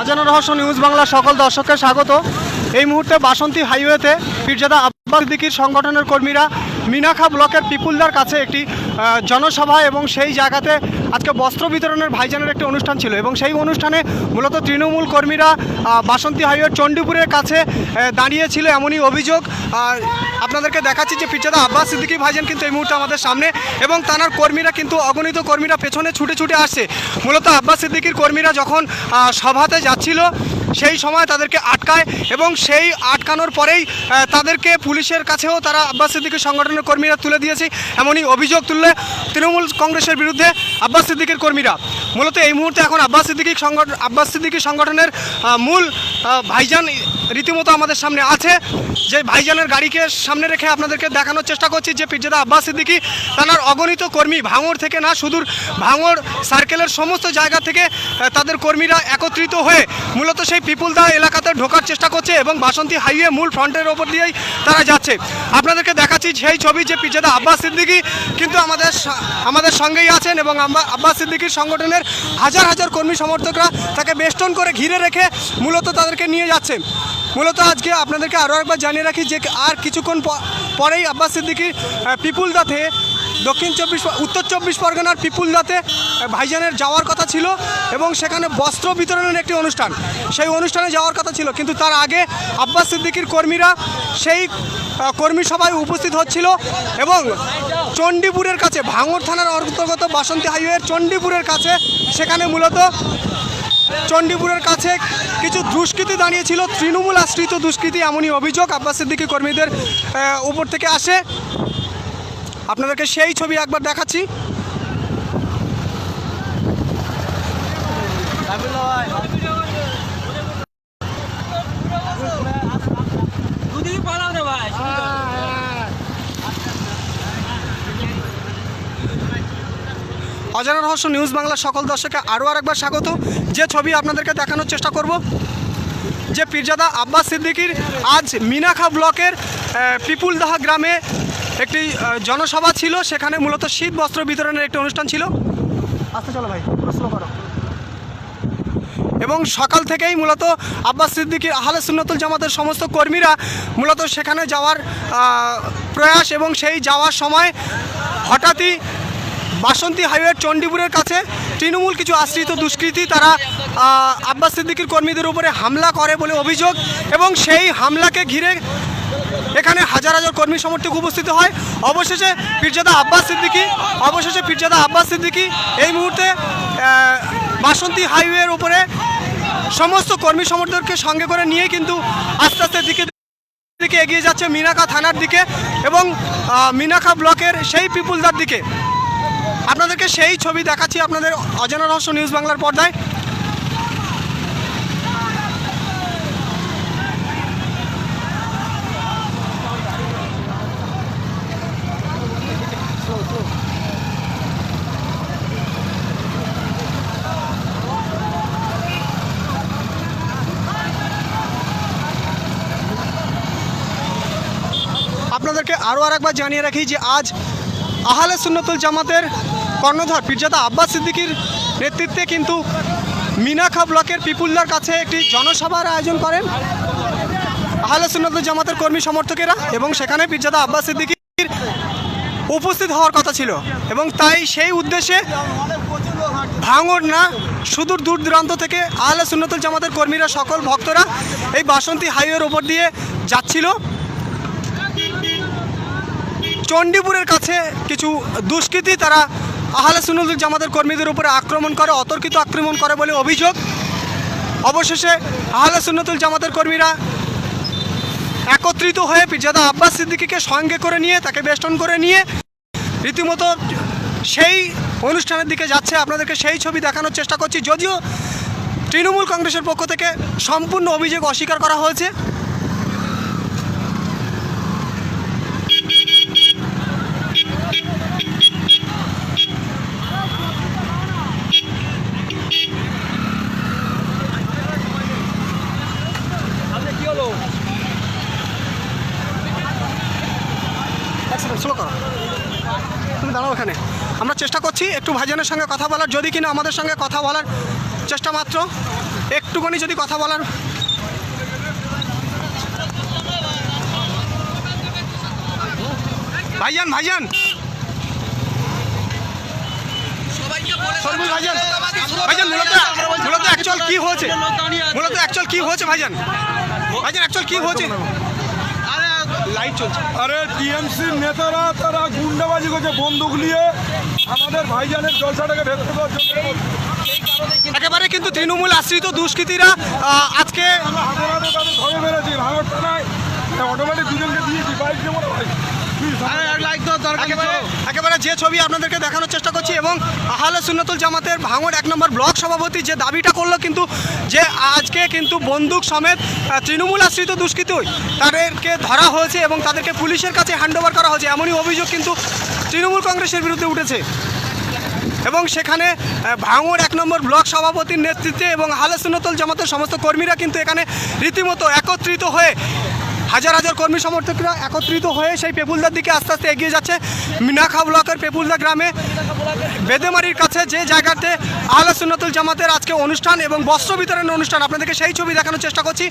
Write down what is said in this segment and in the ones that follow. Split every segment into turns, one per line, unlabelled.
অজানা রহস্য নিউজ বাংলা সকল দর্শককে স্বাগত। এই মুহূর্তে বাসন্তী হাইওয়েতে পীরজাদা সিদ্দিকির সংগঠনের কর্মীরা মিনাখা ব্লকের পিপুলদার কাছে একটি জনসভা এবং সেই জায়গাতে আজকে বস্ত্র বিতরণের ভাইজানের একটি অনুষ্ঠান ছিল এবং সেই অনুষ্ঠানে মূলত তৃণমূল কর্মীরা বাসন্তী হাইওয়ে চণ্ডীপুরের কাছে দাঁড়িয়েছিল এমনই অভিযোগ। আপনাদেরকে দেখাচ্ছি যে পীরজাদা আব্বাস সিদ্দিকি ভাইজান কিন্তু এই মুহূর্তে আমাদের সামনে এবং তানার কর্মীরা কিন্তু অগণিত কর্মীরা পেছনে ছুটে ছুটে আসছে। মূলত আব্বাস সিদ্দিকির কর্মীরা যখন সভাতে যাচ্ছিল সেই সময় তাদেরকে আটকায় এবং সেই আটকানোর পরেই তাদেরকে পুলিশের কাছেও তারা আব্বাস সিদ্দিকের সংগঠনের কর্মীরা তুলে দিয়েছে। এমনই অভিযোগ তুললে তৃণমূল কংগ্রেসের বিরুদ্ধে আব্বাস সিদ্দিকের কর্মীরা। মূলত এই মুহূর্তে এখন আব্বাস সিদ্দিকি সংগঠন আব্বাস সিদ্দিকি সংগঠনের মূল ভাইজান রীতিমতো আমাদের সামনে আছে। যে ভাইজানের গাড়িকে সামনে রেখে আপনাদেরকে দেখানোর চেষ্টা করছি, যে পিরজাদা আব্বাস সিদ্দিকি তার অগণিত কর্মী ভাঙড় থেকে না, সুদূর ভাঙর সার্কেলের সমস্ত জায়গা থেকে তাদের কর্মীরা একত্রিত হয়ে মূলত সেই পিপুলদা এলাকাতে ঢোকার চেষ্টা করছে এবং বাসন্তী হাইওয়ে মূল ফ্রন্টের ওপর দিয়েই তারা যাচ্ছে। আপনাদেরকে দেখাচ্ছি সেই ছবি যে পিরজাদা আব্বাস সিদ্দিকি কিন্তু আমাদের আমাদের সঙ্গেই আছেন এবং আব্বাস সিদ্দিকির সংগঠনের হাজার হাজার কর্মী সমর্থকরা তাকে বেষ্টন করে ঘিরে রেখে মূলত তাদেরকে নিয়ে যাচ্ছে। মূলত আজকে আপনাদেরকে আরও একবার জানিয়ে রাখি যে আর কিছুক্ষণ পরেই আব্বাস সিদ্দিকির আহ, পিপুলদাতে দক্ষিণ চব্বিশ উত্তর চব্বিশ পরগনার পিপুলদাতে আহ, ভাইজানের যাওয়ার কথা ছিল এবং সেখানে বস্ত্র বিতরণের একটি অনুষ্ঠান। সেই অনুষ্ঠানে যাওয়ার কথা ছিল কিন্তু তার আগে আব্বাস সিদ্দিকির কর্মীরা সেই কর্মী সভায় উপস্থিত হচ্ছিল এবং চণ্ডীপুরের কাছে ভাঙড় থানার অন্তর্গত বাসন্তী হাইওয়ের চণ্ডীপুরের কাছে সেখানে মূলত চণ্ডীপুরের কাছে কিছু দুষ্কৃতি দাঁড়িয়েছিল। তৃণমূল আশ্রিত দুষ্কৃতি এমনই অভিযোগ। আব্বাস সিদ্দিকি কর্মীদের উপর থেকে আসে। আপনাদেরকে সেই ছবি একবার দেখাচ্ছি। অজানা রহস্য নিউজ বাংলা সকল দর্শকে আরও আরেকবার স্বাগত। যে ছবি আপনাদেরকে দেখানোর চেষ্টা করব যে পীরজাদা আব্বাস সিদ্দিকির আজ মিনাখা ব্লকের পিপুলদাহা গ্রামে একটি জনসভা ছিল সেখানে মূলত শীত বস্ত্র বিতরণের একটি অনুষ্ঠান ছিল। আসতে চলো ভাই প্রশ্ন করো। এবং সকাল থেকেই মূলত আব্বাস সিদ্দিকির আহলে সুন্নতুল জামাতের সমস্ত কর্মীরা মূলত সেখানে যাওয়ার প্রয়াস এবং সেই যাওয়ার সময় হঠাৎই বাসন্তী হাইওয়ের চণ্ডীপুরের কাছে তৃণমূল কিছু আশ্রিত দুষ্কৃতী তারা আব্বাস সিদ্দিকির কর্মীদের উপরে হামলা করে বলে অভিযোগ এবং সেই হামলাকে ঘিরে এখানে হাজার হাজার কর্মী সমর্থক উপস্থিত হয়। অবশেষে পীরজাদা আব্বাস সিদ্দিকি, অবশেষে পীরজাদা আব্বাস সিদ্দিকি এই মুহূর্তে বাসন্তী হাইওয়ের উপরে সমস্ত কর্মী সমর্থককে সঙ্গে করে নিয়ে কিন্তু আস্তে আস্তে দিকে দিকে এগিয়ে যাচ্ছে মিনাখা থানার দিকে এবং মিনাখা ব্লকের সেই পিপুলদার দিকে। আপনাদেরকে সেই ছবি দেখাচ্ছি আপনাদের অজানা রহস্য নিউজ বাংলার পর্দায়। আপনাদেরকে আরও আরেকবার জানিয়ে রাখি যে আজ আহলে সুন্নতুল জামাতের কর্ণধার পীরজাদা আব্বাস সিদ্দিকির নেতৃত্বে কিন্তু মিনাখা ব্লকের পিপুলদার কাছে একটি জনসভার আয়োজন করেন। আহলে সুন্নতুল জামাতের কর্মী সমর্থকেরা এবং সেখানে পীরজাদা আব্বাস সিদ্দিকির উপস্থিত হওয়ার কথা ছিল এবং তাই সেই উদ্দেশ্যে ভাঙর না, সুদূর দূর দূরান্ত থেকে আহলে সুন্নতুল জামাতের কর্মীরা, সকল ভক্তরা এই বাসন্তী হাইওয়ের ওপর দিয়ে যাচ্ছিল। চণ্ডীপুরের কাছে কিছু দুষ্কৃতী তারা আহলে সুন্নতুল জামাতের কর্মীদের উপরে আক্রমণ করে, অতর্কিত আক্রমণ করে বলে অভিযোগ। অবশেষে আহলে সুন্নতুল জামাতের কর্মীরা একত্রিত হয়ে পিরজাদা আব্বাস সিদ্দিকিকে সঙ্গে করে নিয়ে, তাকে বেষ্টন করে নিয়ে রীতিমতো সেই অনুষ্ঠানের দিকে যাচ্ছে। আপনাদেরকে সেই ছবি দেখানোর চেষ্টা করছি। যদিও তৃণমূল কংগ্রেসের পক্ষ থেকে সম্পূর্ণ অভিযোগ অস্বীকার করা হয়েছে
আপনি কি হলো
এক সেকেন্ড স্লো করো তুমি দাঁড়াও এখানে আমরা চেষ্টা করছি একটু ভাইজানের সঙ্গে কথা বলার, যদি কিনা আমাদের সঙ্গে কথা বলার চেষ্টা মাত্র। একটুখানি যদি কথা বলার। ভাইজান ভাইজান। মূলত মূলত অ্যাকচুয়াল কি হয়েছে? মূলত অ্যাকচুয়াল কি হয়েছে, ভাইজান? ভাইজান অ্যাকচুয়াল কি হয়েছে? লাইট চলছে।
আরে টিএমসির নেতারা তারা গুন্ডাবাজি করছে বন্দুক নিয়ে। আমাদের ভাইজানের জলসাটাকে ভেতরে দেওয়ার জন্য
একেবারে কিন্তু তৃণমূল আশ্রিত দুষ্কৃতীরা আজকে
আমরা হাতে হাতে তাদের ধরে মেরেছি ভাঙর থানায় অটোমেটিক দুজনকে দিয়েছি বাইক যেমন হয়
একেবারে একেবারে যে ছবি আপনাদেরকে দেখানোর চেষ্টা করছি এবং আহলে সুন্নতুল জামাতের ভাঙড় এক নম্বর ব্লক সভাপতি যে দাবিটা করল কিন্তু যে আজকে কিন্তু বন্দুক সমেত তৃণমূল আশ্রিত দুষ্কৃতী তাদেরকে ধরা হয়েছে এবং তাদেরকে পুলিশের কাছে হ্যান্ডওভার করা হয়েছে। এমনই অভিযোগ কিন্তু তৃণমূল কংগ্রেসের বিরুদ্ধে উঠেছে। এবং সেখানে ভাঙড় এক নম্বর ব্লক সভাপতির নেতৃত্বে এবং আহলে সুন্নতুল জামাতের সমস্ত কর্মীরা কিন্তু এখানে রীতিমতো একত্রিত হয়ে হাজার হাজার কর্মী সমর্থকরা একত্রিত হয়ে সেই পেপুলদার দিকে আস্তে আস্তে এগিয়ে যাচ্ছে। মিনাখা ব্লকের পেপুলদা গ্রামে। বেদেমারির কাছে যে জায়গাতে আহলে সুন্নতুল জামাতের আজকে অনুষ্ঠান এবং বস্ত্র বিতরণের অনুষ্ঠান, আপনাদেরকে সেই ছবি দেখানোর চেষ্টা করছি।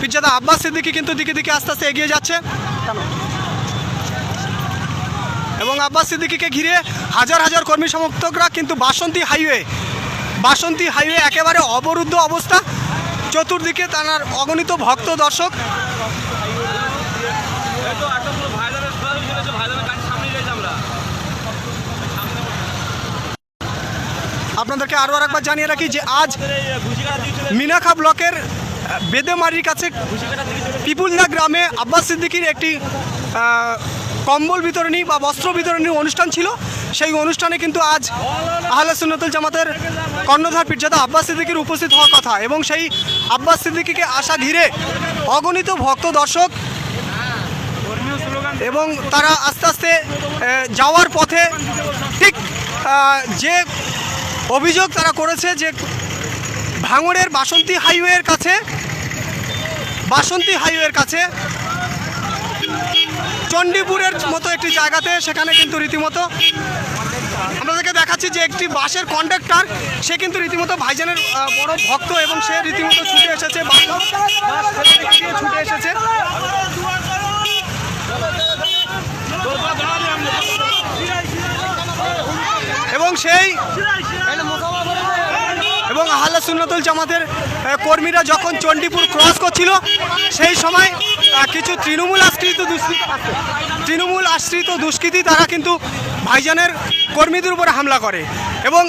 পিজ্জাদা আব্বাস সিদ্দিকি কিন্তু দিকে দিকে আস্তে আস্তে এগিয়ে যাচ্ছে। এবং আব্বাস সিদ্দিকিকে ঘিরে হাজার হাজার কর্মী সমর্থকরা কিন্তু বাসন্তী হাইওয়ে বাসন্তী হাইওয়ে একেবারে অবরুদ্ধ অবস্থা। চতুর্দিকে তার অগণিত ভক্ত দর্শক। আপনাদেরকে আরও একবার জানিয়ে রাখি যে আজ মিনাখা ব্লকের বেদেমারির কাছে পিপুলদা গ্রামে আব্বাস সিদ্দিকির একটি কম্বল বিতরণী বা বস্ত্র বিতরণী অনুষ্ঠান ছিল। সেই অনুষ্ঠানে কিন্তু আজ আহলে সুন্নতুল জামাতের কর্ণধার পীরজাদা আব্বাস সিদ্দিকির উপস্থিত হওয়ার কথা এবং সেই আব্বাস সিদ্দিকিকে আসা ঘিরে অগণিত ভক্ত, দর্শক এবং তারা আস্তে আস্তে যাওয়ার পথে ঠিক যে অভিযোগ তারা করেছে যে ভাঙড়ের বাসন্তী হাইওয়ের কাছে, বাসন্তী হাইওয়ের কাছে চণ্ডীপুরের মতো একটি জায়গাতে, সেখানে কিন্তু রীতিমতো আপনাদেরকে দেখাচ্ছি যে একটি বাসের কন্ডাক্টর সে কিন্তু রীতিমতো ভাইজানের বড় ভক্ত এবং সে রীতিমতো ছুটে এসেছে ছুটে এসেছে। এবং সেই এবং আহ্লা সুন্নতুল জামাতের কর্মীরা যখন চণ্ডীপুর ক্রস করছিল, সেই সময় কিছু তৃণমূল আশ্রিত দুষ্কৃতি তৃণমূল আশ্রিত দুষ্কৃতী তারা কিন্তু ভাইজানের কর্মীদের উপরে হামলা করে এবং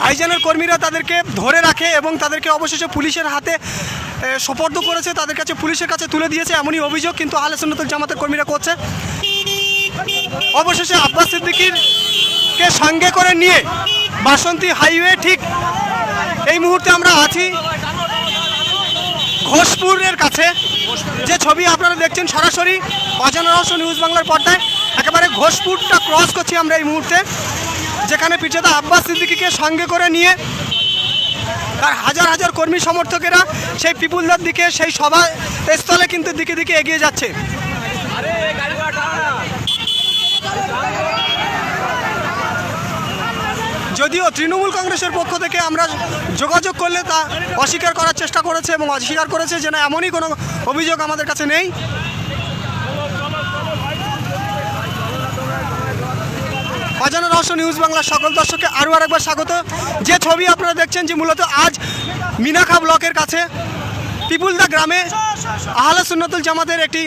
ভাইজানের কর্মীরা তাদেরকে ধরে রাখে এবং তাদেরকে অবশেষে পুলিশের হাতে সোপর্দ করেছে, তাদের কাছে পুলিশের কাছে তুলে দিয়েছে এমনই অভিযোগ কিন্তু আহলে সুন্নতুল জামাতের কর্মীরা করছে। অবশেষে আব্বাস সিদ্দিকির কে সঙ্গে করে নিয়ে বাসন্তী হাইওয়ে ঠিক এই মুহূর্তে আমরা আছি। ঘোষপুরের কাছে যে ছবি আপনারা দেখছেন সরাসরি অজানা রহস্য নিউজ বাংলার পর্দায়, একেবারে ঘোষপুরটা ক্রস করছি আমরা এই মুহূর্তে, যেখানে পিছাদা আব্বাস সিদ্দিকিকে সঙ্গে করে নিয়ে তার হাজার হাজার কর্মী সমর্থকেরা সেই পিপুলদার দিকে, সেই সভা স্থলে কিন্তু দিকে দিকে এগিয়ে যাচ্ছে। যদিও তৃণমূল কংগ্রেসের পক্ষ থেকে আমরা যোগাযোগ করলে তা অস্বীকার করার চেষ্টা করেছে এবং অস্বীকার করেছে যে না, এমনই কোনো অভিযোগ আমাদের কাছে নেই। অজানা রহস্য নিউজ বাংলার সকল দর্শককে আরও আরেকবার স্বাগত। যে ছবি আপনারা দেখছেন যে মূলত আজ মিনাখা ব্লকের কাছে পিপুলদা গ্রামে আহলে সুন্নতুল জামাতের একটি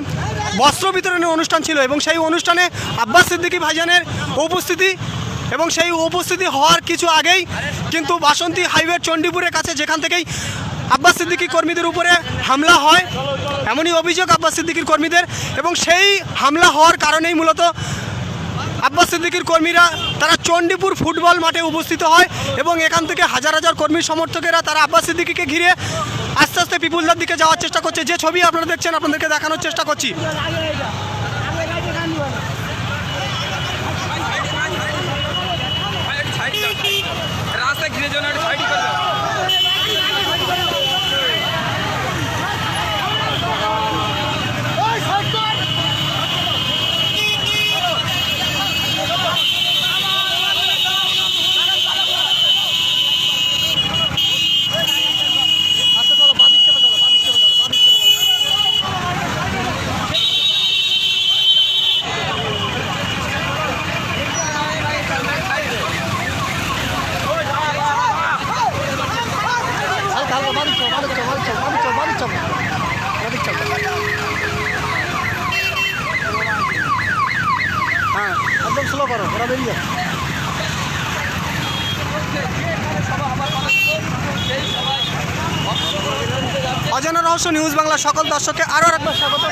বস্ত্র বিতরণের অনুষ্ঠান ছিল এবং সেই অনুষ্ঠানে আব্বাস সিদ্দিকী ভাইজানের উপস্থিতি এবং সেই উপস্থিতি হওয়ার কিছু আগেই কিন্তু বাসন্তী হাইওয়ে চণ্ডীপুরের কাছে যেখান থেকেই আব্বাস সিদ্দিকী কর্মীদের উপরে হামলা হয়, এমনই অভিযোগ আব্বাস সিদ্দিকীর কর্মীদের এবং সেই হামলা হওয়ার কারণেই মূলত আব্বাস সিদ্দিকির কর্মীরা তারা চণ্ডীপুর ফুটবল মাঠে উপস্থিত হয় এবং এখান থেকে হাজার হাজার কর্মী সমর্থকেরা তারা আব্বাস সিদ্দিকিকে ঘিরে আস্তে আস্তে পিপুলদার দিকে যাওয়ার চেষ্টা করছে। যে ছবি আপনারা দেখছেন, আপনাদেরকে দেখানোর চেষ্টা করছি
রাস্তা ঘিরে জন্য একটা সাইড করবে
চাপো এদিক চাপো হ্যাঁ একদম স্লো ওরা বেরিয়ে অজানা রহস্য নিউজ বাংলা সকল দর্শককে আরও একবার স্বাগত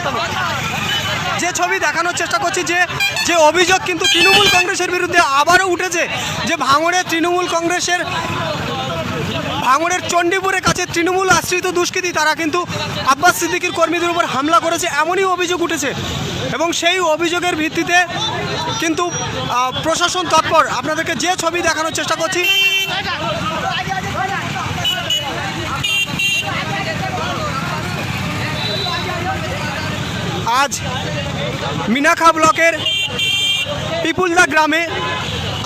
যে ছবি দেখানোর চেষ্টা করছি যে যে অভিযোগ কিন্তু তৃণমূল কংগ্রেসের বিরুদ্ধে আবারও উঠেছে, যে ভাঙড়ে তৃণমূল কংগ্রেসের, ভাঙড়ের চণ্ডীপুরের কাছে তৃণমূল আশ্রিত দুষ্কৃতী তারা কিন্তু আব্বাস সিদ্দিকির কর্মীদের উপর হামলা করেছে, এমনই অভিযোগ উঠেছে। এবং সেই অভিযোগের ভিত্তিতে কিন্তু প্রশাসন তৎপর আপনাদেরকে যে ছবি দেখানোর চেষ্টা করছি। আজ মিনাখা ব্লকের পিপুলদা গ্রামে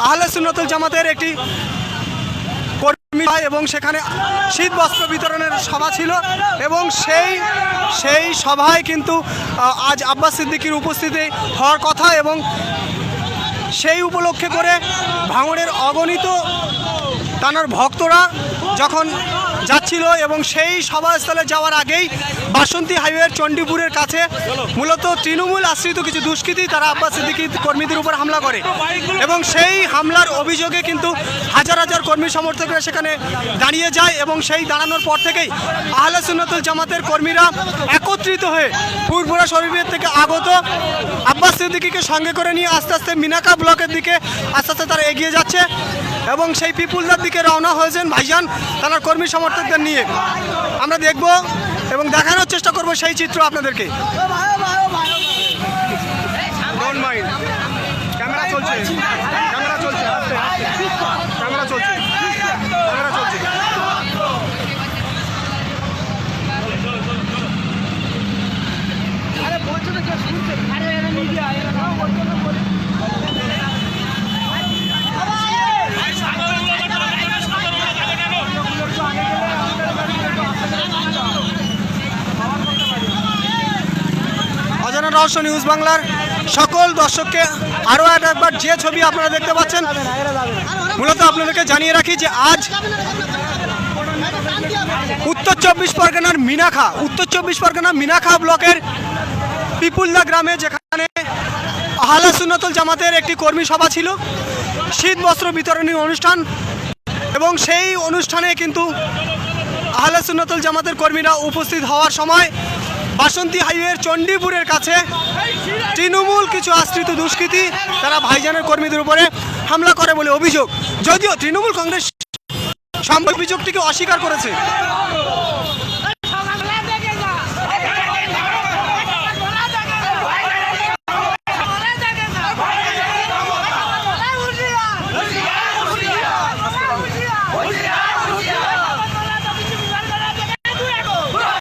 আহলে সুন্নতুল জামাতের একটি এবং সেখানে শীত বস্ত্র বিতরণের সভা ছিল এবং সেই সেই সভায় কিন্তু আজ আব্বাস সিদ্দিকির উপস্থিতি হওয়ার কথা এবং সেই উপলক্ষে করে ভাঙড়ের অগণিত তানার ভক্তরা যখন যাচ্ছিল এবং সেই সভাস্থলে যাওয়ার আগেই বাসন্তী হাইওয়ের চণ্ডীপুরের কাছে মূলত তৃণমূল আশ্রিত কিছু দুষ্কৃতী, তারা আব্বাস সিদ্দিকি কর্মীদের উপর হামলা করে। এবং সেই হামলার অভিযোগে কিন্তু হাজার হাজার কর্মী সমর্থকরা সেখানে দাঁড়িয়ে যায় এবং সেই দাঁড়ানোর পর থেকেই আহলে সুন্নতুল জামাতের কর্মীরা একত্রিত হয়ে পূর্বরা শরীরের থেকে আগত আব্বাস সিদ্দিকিকে সঙ্গে করে নিয়ে আস্তে আস্তে মিনাকা ব্লকের দিকে আস্তে আস্তে তারা এগিয়ে যাচ্ছে। এবং সেই পিপুলদার দিকে রওনা হয়েছেন ভাইজান, তার কর্মী সমর্থকদের নিয়ে। আমরা দেখব এবং দেখানোর চেষ্টা করব সেই চিত্র আপনাদেরকে। ক্যামেরা চলছে আস্তে, আস্তে। ক্যামেরা চলছে ক্যামেরা চলছে অজানা নিউজ বাংলার সকল দর্শককে আরও একবার যে ছবি আপনারা দেখতে পাচ্ছেন, মূলত আপনাদেরকে জানিয়ে রাখি যে আজ উত্তর চব্বিশ পরগনার মিনাখা, উত্তর চব্বিশ পরগনা মিনাখা ব্লকের পিপুলদা গ্রামে যেখানে আহলা জামাতের একটি কর্মী সভা ছিল, শীত বস্ত্র বিতরণী অনুষ্ঠান এবং সেই অনুষ্ঠানে কিন্তু আহলে জামাতের কর্মীরা উপস্থিত হওয়ার সময় বাসন্তী হাইওয়ের চণ্ডীপুরের কাছে তৃণমূল কিছু আশ্রিত দুষ্কৃতী, তারা ভাইজানের কর্মীদের উপরে হামলা করে বলে অভিযোগ। যদিও তৃণমূল কংগ্রেস সম্ভব অভিযোগটিকে অস্বীকার করেছে।